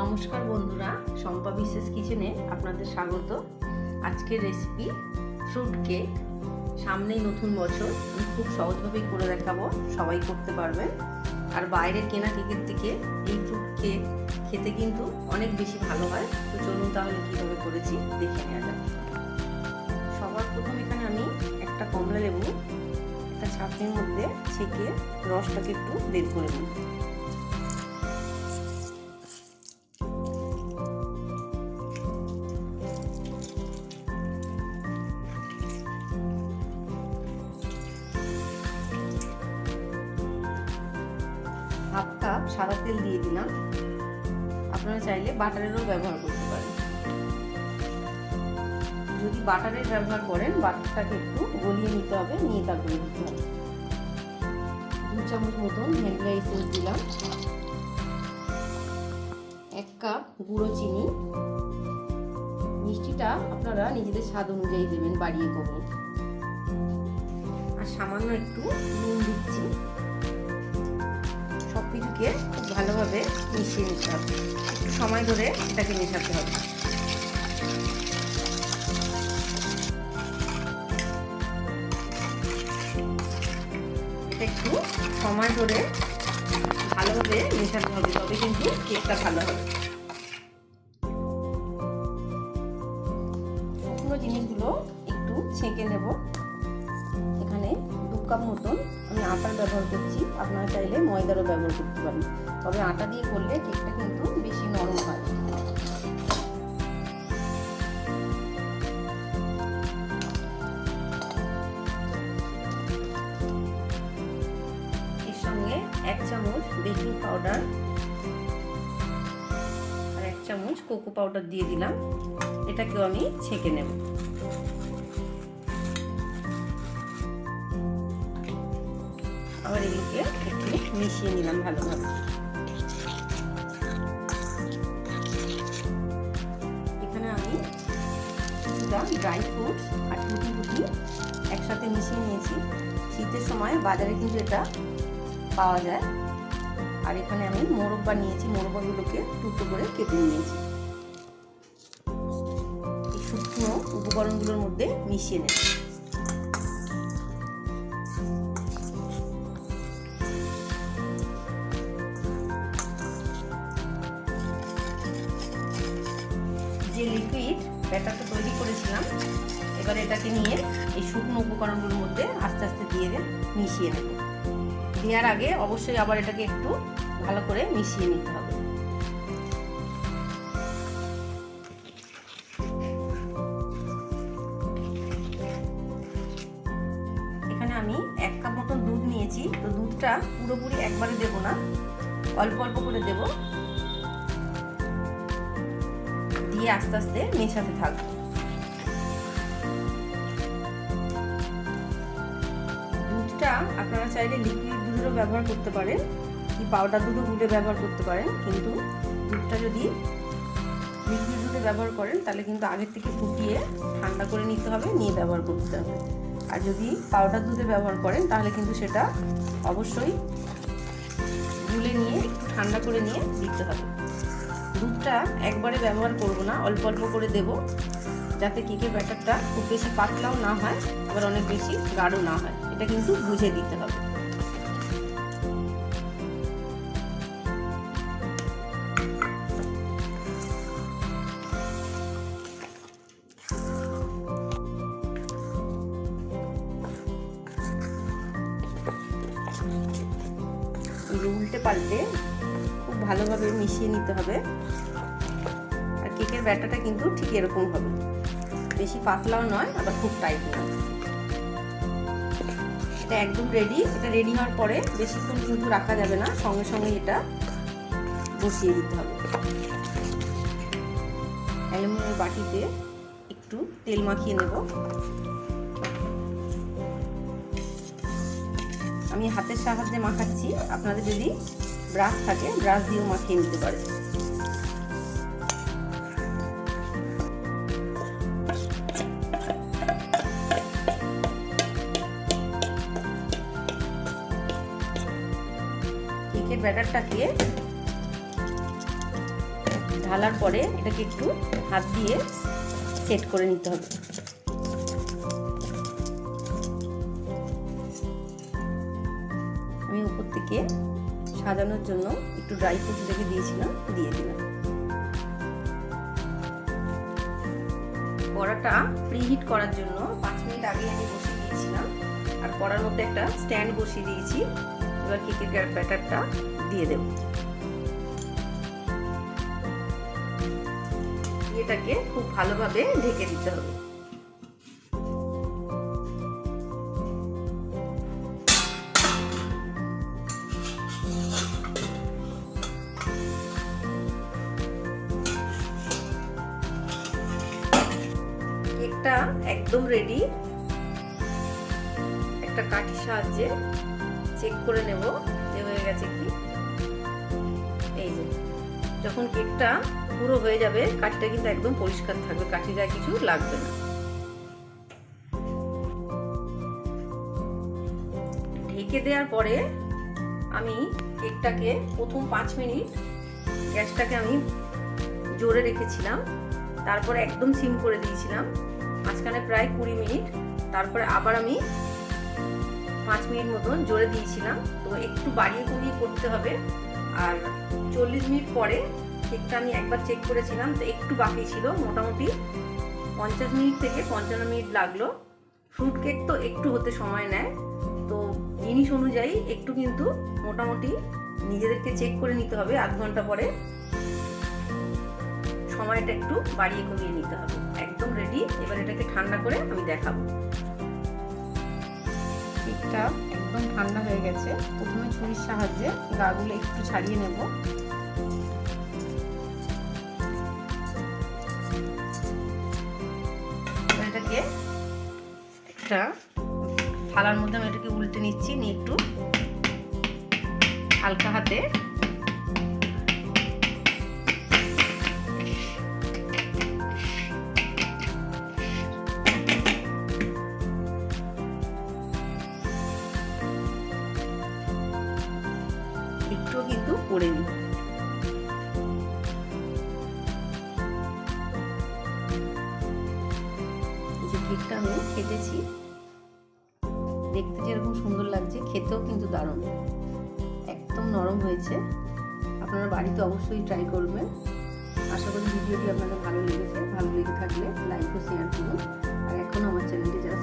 নমস্কার বন্ধুরা, শম্পা বিশেষ কিচেনে আপনাদের স্বাগত। আজকের রেসিপি ফ্রুট কেক সামনেই নতুন বছর, আমি খুব সহজভাবেই করে দেখাবো, সবাই করতে পারবেন আর বাইরের কেনা কেকের থেকে এই ফ্রুট কেক খেতে কিন্তু অনেক বেশি ভালো হয়। তো চলুন তাহলে কীভাবে করেছি, দেখে নেওয়া যাক। সবার প্রথম এখানে আমি একটা কমলা লেবু, একটা ছাঁকনির মধ্যে ছেঁকে রসটাকে একটু বের করে নিই। হাফ কাপ সাদা তেল দিয়ে দিলাম। আপনারা চাইলে বাটারেরও ব্যবহার করতে পারেন। যদি বাটারের ব্যবহার করেন, বাটারটাকে একটু গলিয়ে নিতে হবে, নিয়ে তারপরে দিতে হবে। দু চামচ মতন ভ্যানিলা এসেন্স দিলাম। এক কাপ গুঁড়ো চিনি। মিষ্টিটা আপনারা নিজেদের স্বাদ অনুযায়ী দেবেন, বাড়িয়ে কমিয়ে আর সামান্য একটু নুন দিচ্ছি। কিছুকে খুব ভালোভাবে মিশিয়ে নিতে হবে। একটু সময় ধরে এটাকে মেশাতে হবে। একটু সময় ধরে ভালোভাবে মেশাতে হবে, তবে কিন্তু কেকটা ভালো হবে। জিনিসগুলো একটু ছেঁকে নেব। এখানে কাপ মতন আমি আটার ব্যবহার করছি। আপনারা চাইলে ময়দারও ব্যবহার করতে পারেন। তবে আটা দিয়ে করলে কেকটা কিন্তু বেশি নরম হয়। এর সঙ্গে এক চামচ বেকিং পাউডার আর এক চামচ কোকো পাউডার দিয়ে দিলাম। এটাকেও আমি ছেঁকে নেব। আবার একটু মিশিয়ে নিলাম ভালোভাবে এখানে আমি ড্রাই ফ্রুটস আর টুটি টুটি একসাথে মিশিয়ে নিয়েছি শীতের সময় বাজারে কিন্তু এটা পাওয়া যায় আর এখানে আমি মোরব্বা নিয়েছি মোরব্বাগুলোকে টুকরো করে কেটে নিয়েছি শুকনো উপকরণগুলোর মধ্যে মিশিয়ে নেব। যে লিকুইড ব্যাটারটা তৈরি করেছিলাম, এবার এটাকে নিয়ে এই শুকনো উপকরণগুলোর মধ্যে আস্তে আস্তে দিয়ে মিশিয়ে নেব। দেওয়ার আগে অবশ্যই আবার এটাকে একটু ভালো করে মিশিয়ে নিতে হবে। এখানে আমি এক কাপ মতন দুধ নিয়েছি, তো দুধটা পুরোপুরি একবারে দেব না, অল্প অল্প করে দেব। আস্তে আস্তে মেশাতে থাকব। দুধটা আপনারা চাইলে লিকুইড দুধেরও ব্যবহার করতে পারেন, কি পাউডার দুধও গুলে ব্যবহার করতে পারেন, কিন্তু দুধটা যদি লিকুইড দুধে ব্যবহার করেন, তাহলে কিন্তু আগের থেকে ফুটিয়ে ঠান্ডা করে নিতে হবে, নিয়ে ব্যবহার করতে হবে। আর যদি পাউডার দুধে ব্যবহার করেন, তাহলে কিন্তু সেটা অবশ্যই গুলে নিয়ে, একটু ঠান্ডা করে নিয়ে দিতে হবে। দুধটা একবারে ব্যবহার করব না, অল্প অল্প করে দেব, যাতে কেকের ব্যাটারটা খুব বেশি পাতলাও না হয়, আবার অনেক বেশি গাঢ় না হয়। এটা কিন্তু বুঝে দিতে হবে। উল্টে পাল্টে ভালোভাবে মিশিয়ে নিতে হবে। আর কেকের ব্যাটাটা কিন্তু ঠিক এরকম হবে। বেশি পাতলাও নয়, আবার খুব টাইট নয় এটা একদম রেডি এটা রেডি হওয়ার পরে বেশিক্ষণ কিন্তু রাখা যাবে না, সঙ্গে সঙ্গে এটা বসিয়ে দিতে হবে। অ্যালুমিনিয়াম বাটিতে একটু তেল মাখিয়ে নেব। আমি হাতের সাহায্যে মাখাচ্ছি, আপনাদের যদি ব্রাশ থাকে, ব্রাশ দিয়েও মাখিয়ে নিতে পারে। কেকের ব্যাটারটাকে ঢালার পরে এটাকে একটু হাত দিয়ে সেট করে নিতে হবে। আমি উপর থেকে সাজানোর জন্য একটু ড্রাই ফ্রুটস রেখে দিয়েছিলাম, দিয়ে দিলাম। কড়াটা প্রিহিট করার জন্য পাঁচ মিনিট আগে আমি বসিয়ে দিয়েছিলাম, আর কড়ার মধ্যে একটা স্ট্যান্ড বসিয়ে দিয়েছি। এবার কেকের ব্যাটারটা দিয়ে দেব। এটাকে খুব ভালোভাবে ঢেকে দিতে হবে। কেকটা একদম রেডি একটা কাঠির সাহায্যে চেক করে নেব যে হয়ে গেছে কি। এই যে, যখন কেকটা পুরো হয়ে যাবে, কাঠিটা কিন্তু একদম পরিষ্কার থাকবে, কাঠি গায়ে কিছু লাগবে না। ঢেকে দেওয়ার পরে আমি কেকটাকে প্রথম পাঁচ মিনিট গ্যাসটাকে আমি জোরে রেখেছিলাম, তারপরে একদম সিম করে দিয়েছিলাম। মাঝখানে প্রায় কুড়ি মিনিট। তারপরে আবার আমি পাঁচ মিনিট মতন জোরে দিয়েছিলাম। তো একটু বাড়িয়ে কমিয়ে করতে হবে। আর চল্লিশ মিনিট পরে কেকটা আমি একবার চেক করেছিলাম, তো একটু বাকি ছিল। মোটামুটি পঞ্চাশ মিনিট থেকে পঞ্চান্ন মিনিট লাগল। ফ্রুট কেক তো একটু হতে সময় নেয়। তো জিনিস অনুযায়ী একটু কিন্তু মোটামুটি নিজেদেরকে চেক করে নিতে হবে আধ ঘণ্টা পরে। সময়টা একটু বাড়িয়ে কমিয়ে নিতে হবে। একদম রেডি এবার এটাকে ঠান্ডা করে আমি দেখাবো। কেকটা একদম ঠান্ডা হয়ে গেছে। প্রথমে ছুরির সাহায্যে গাগুলো একটু ছাড়িয়ে নেব। এটাকে একটা থালার মধ্যে আমি এটাকে উল্টে নিচ্ছি নিয়ে একটু হালকা হাতে। একটুও কিন্তু পড়েনি যে কেকটা আমি খেতেছি দেখতে যেরকম সুন্দর লাগছে, খেতেও কিন্তু দারুণ। একদম নরম হয়েছে। আপনারা বাড়িতে অবশ্যই ট্রাই করবেন। আশা করি ভিডিওটি আপনাদের ভালো লেগেছে। ভালো লেগে থাকলে লাইক ও শেয়ার করুন। আর এখনও আমার চ্যানেলটি যারা